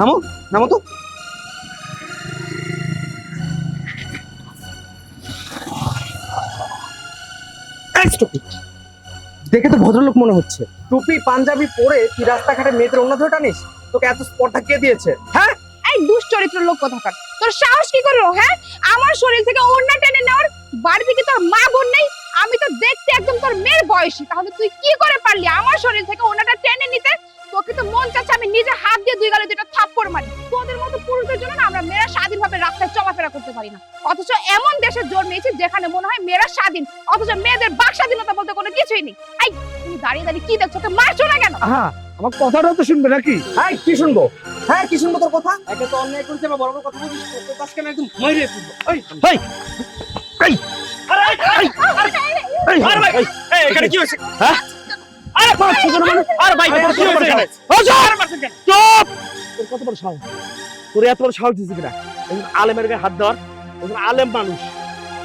নামো নামো তো। দেখে তো ভদ্রলোক মনে হচ্ছে। টুপি, পাঞ্জাবি পরে তুই রাস্তাঘাটে মেয়েদের অন্য ধরে টানিস? তোকে এত স্পর্ধা কে দিয়েছে হ্যাঁ? এই দুশ্চরিত্র লোক কোথাকার? তোর সাহস কি করল হ্যাঁ? আমার শরীর থেকে ওড়না টেনে নেওয়ার বাড়িতে কি তোর মা বোন নেই? আমি তো দেখতে একদম তোর মেয়ের বয়সী। তাহলে তুই কি করে পারলি আমার শরীর থেকে ওড়নাটা টেনে নিতে? তোকে তো মন চাচ্ছে আমি নিজে হাত দিয়ে দুই গালে দুটো থাপ্পড় মারি তোদের মতো পুরুষদের জন্য না আমরা মেয়েরা স্বাধীনভাবে রাস্তায় চলাফেরা করতে পারি না অথচ এমন দেশে জন্মেছি যেখানে মনে হয় মেয়েরা স্বাধীন অথচ মেয়েদের বাক স্বাধীনতা বলতে কোনো কিছুই নেই এই তুমি দাঁড়িয়ে দাঁড়িয়ে কি দেখছ তোকে মারছো না কেন হ্যাঁ আমার কথাটা তো শুনবে নাকি হ্যাঁ কি শুনব হ্যাঁ কি শুনব তোর কথা একে তো অন্যায় করেছে বা বড় বড় কথা বলছিস তোকে পাশ কেন একদম মাইরে ফেলব এই এই এই আরে এই, এই, এই, আরে ভাই, এই, এখানে কি হয়েছে হ্যাঁ আরে পাঁচ মানুষ। আরে ভাই কি হয়েছে? চুপ! তোর কত বড় সাহস? তোর এত বড় সাহস দিছিস কিনা? একজন আলেমের গায়ে হাত দেওয়ার একজন আলেম মানুষ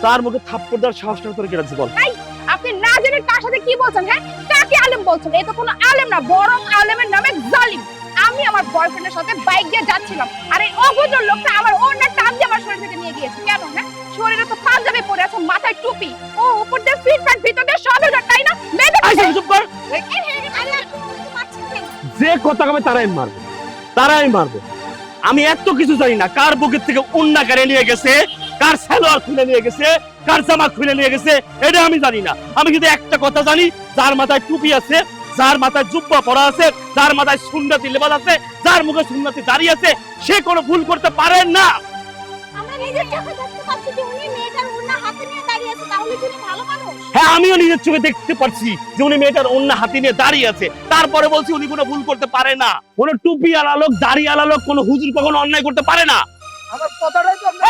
তার মুখে থাপ্পড় দেওয়ার সাহসটা তোর আপনি না জেনে কার সাথে কি বলছেন হ্যাঁ? কাকে আলেম বলছেন? কোনো আলেম না বরং আলেমের নামে জালিম। আমি আমার বয়ফ্রেন্ডের সাথে বাইক দিয়ে যাচ্ছিলাম আর এই অভদ্র লোকটা আমার অন্য টান দিয়ে আমার শরীর থেকে নিয়ে গিয়েছে। কেন হ্যাঁ? শরীরে তো পাঞ্জাবি পরে আছে মাথায় টুপি। ও উপর দিয়ে যে কথা কবে তারাই মারবে। তারাই মারবে। আমি এত কিছু জানি না কার বুকের থেকে উন্না কেড়ে নিয়ে গেছে, কার সালোয়ার খুলে নিয়ে গেছে, কার জামা খুলে নিয়ে গেছে, এটা আমি জানি না। আমি কিন্তু একটা কথা জানি, যার মাথায় টুপি আছে, যার মাথায় জুব্বা পরা আছে, যার মাথায় সুন্নতি লেবাস আছে, যার মুখে সুন্নতি দাঁড়িয়ে আছে, সে কোনো ভুল করতে পারে না। হ্যাঁ আমিও নিজের চোখে দেখতে পাচ্ছি যে উনি মেয়েটার অন্য হাতি নিয়ে দাঁড়িয়ে আছে তারপরে বলছি উনি কোনো ভুল করতে পারে না কোনো টুপি আলা লোক দাড়ি আলা লোক কোনো হুজুর কখনো অন্যায় করতে পারে না আমার কথাটাই তো আপনার-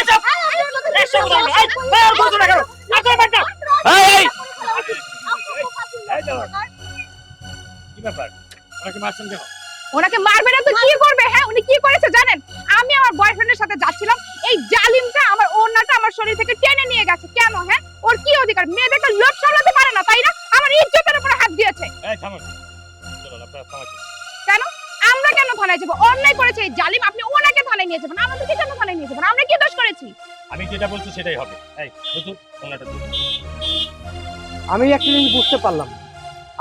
এই, এই, কি ব্যাপার ওনাকে মারছেন কেন ওনাকে মারবে না তো কি করবে হ্যাঁ উনি কি করেছে জানেন আমি আমার বয়ফ্রেন্ডের সাথে যাচ্ছিলাম এই জালিমটা আমার ওড়নাটা আমার শরীর থেকে টেনে নিয়ে গেছে। কেন হ্যাঁ? ওর কি অধিকার? মেয়েদেরকে লোভ সামলাতে পারে না তাই না? আমার ইজ্জতের উপরে হাত দিয়েছে। এই থামুন চলুন আপনারা থামাচ্ছেন আমরা কেন থানায় যাব? অন্যায় করেছে এই জালিম আপনি ওনাকে থানায় নিয়ে যাবেন। আমাদেরকে কেন থানায় নিয়ে যাবেন আমরা কি দোষ করেছি? আমি যেটা বলছি সেটাই হবে। এই হুজুর ওনাটা আমি একটা জিনিস বুঝতে পারলাম।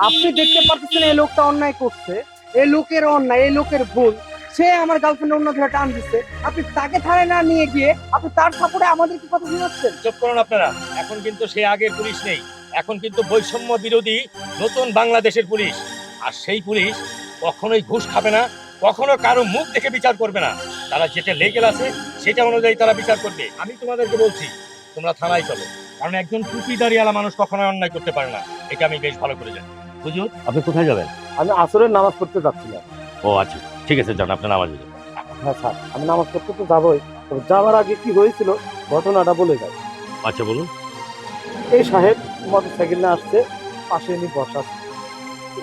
আপনি দেখতে পাচ্ছেন এই লোকটা অন্যায় করছে। এই লোকের অন্যায় এই লোকের ভুল। সে আমার গার্লফ্রেন্ড অন্য ধরে টান দিচ্ছে আপনি তাকে থানায় না নিয়ে গিয়ে আপনি তার সাপোর্টে আমাদের কি কথা শোনাচ্ছেন? চুপ করুন আপনারা। এখন কিন্তু সে আগে পুলিশ নেই। এখন কিন্তু বৈষম্য বিরোধী নতুন বাংলাদেশের পুলিশ। আর সেই পুলিশ কখনোই ঘুষ খাবে না কখনো কারও মুখ দেখে বিচার করবে না। তারা যেটা লেগেল আছে সেটা অনুযায়ী তারা বিচার করবে। আমি তোমাদেরকে বলছি তোমরা থানায় চলো। কারণ একজন টুপি দাঁড়িয়ালা মানুষ কখনো অন্যায় করতে পারে না। এটা আমি বেশ ভালো করে জানি। হুজুর আপনি কোথায় যাবেন? আমি আসরের নামাজ পড়তে যাচ্ছিলাম। ও আচ্ছা। ঠিক আছে যান আপনার নামাজ যান। হ্যাঁ স্যার আমি নামাজ পড়তে তো যাবোই তবে যাওয়ার আগে কি হয়েছিল ঘটনাটা বলে যাই আচ্ছা বলুন। এই সাহেব মোটর সাইকেল নিয়ে আসছে পাশে এনে বসা। আছে।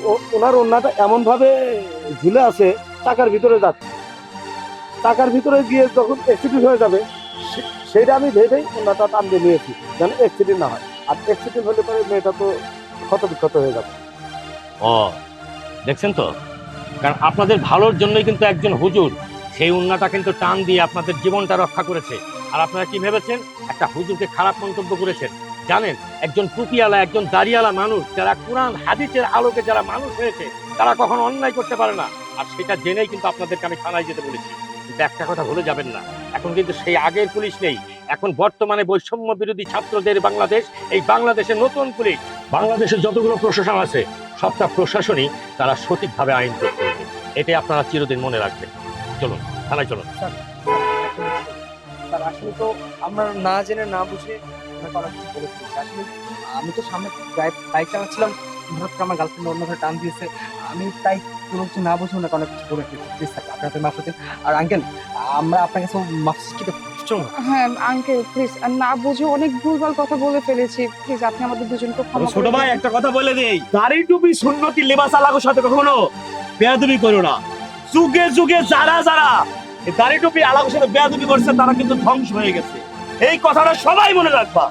ও- ওনার ওনাটা এমনভাবে ঝুলে আছে চাকার ভিতরে যাচ্ছে। চাকার ভিতরে গিয়ে যখন অ্যাক্সিডেন্ট হয়ে যাবে সে- সেইটা আমি ভেবেই ওনাটা টান দিয়ে নিয়েছি যেন অ্যাক্সিডেন্ট না হয়। আর অ্যাক্সিডেন্ট হলে পরে মেয়েটা তো ক্ষত বিক্ষত হয়ে যাবে। ও দেখছেন তো? কারণ আপনাদের ভালোর জন্যই কিন্তু একজন হুজুর সেই উন্নাটা কিন্তু টান দিয়ে আপনাদের জীবনটা রক্ষা করেছে। আর আপনারা কি ভেবেছেন? একটা হুজুরকে খারাপ মন্তব্য করেছেন। জানেন, একজন টুপিওয়ালা, একজন দাড়িওয়ালা মানুষ, যারা কোরআন, হাদিসের আলোকে যারা মানুষ হয়েছে, তারা কখনো অন্যায় করতে পারে না। আর সেটা জেনেই কিন্তু আপনাদেরকে আমি থানায় যেতে বলেছি। কিন্তু একটা কথা ভুলে যাবেন না। এখন কিন্তু সেই আগের পুলিশ নেই। এখন বর্তমানে বৈষম্য বিরোধী ছাত্রদের বাংলাদেশ, এই বাংলাদেশের নতুন পুলিশ। বাংলাদেশের যতগুলো প্রশাসন আছে, সবটা প্রশাসনই তারা সঠিকভাবে আইন করবে এটাই আপনারা চিরদিন মনে রাখবেন। চলুন থানায় চলুন। স্যার আসলে তো আমরা না জেনে না বুঝে আপনাকে বলে আসলে আমি তো সামনে বাইক চালাচ্ছিলাম হঠাৎ আমার গার্লফ্রেন্ড অন্য ধরে টান দিয়েছে। আমি তাই কোনো কিছু না বুঝে ওনাকে অনেক কিছু ফেলেছি। প্লিজ স্যার মাফ করতেন আর আঙ্কেল আমরা আপনার কাছে মাফ কি হ্যাঁ আঙ্কেল প্লিজ না বুঝে অনেক ভুলভাল কথা বলে ফেলেছি। প্লিজ আপনি আমাদের দুজনকে ক্ষমা ছোট ভাই একটা কথা বলে দেই। দাড়ি টুপি সুন্নতি লেবাস আলাগোর সাথে কখনো? বেয়াদবি করো না। যুগে যুগে যারা যারা দাড়ি টুপি আলাগোর সাথে বেয়াদবি করছে, তারা কিন্তু ধ্বংস হয়ে গেছে। এই কথাটা সবাই মনে রাখবা।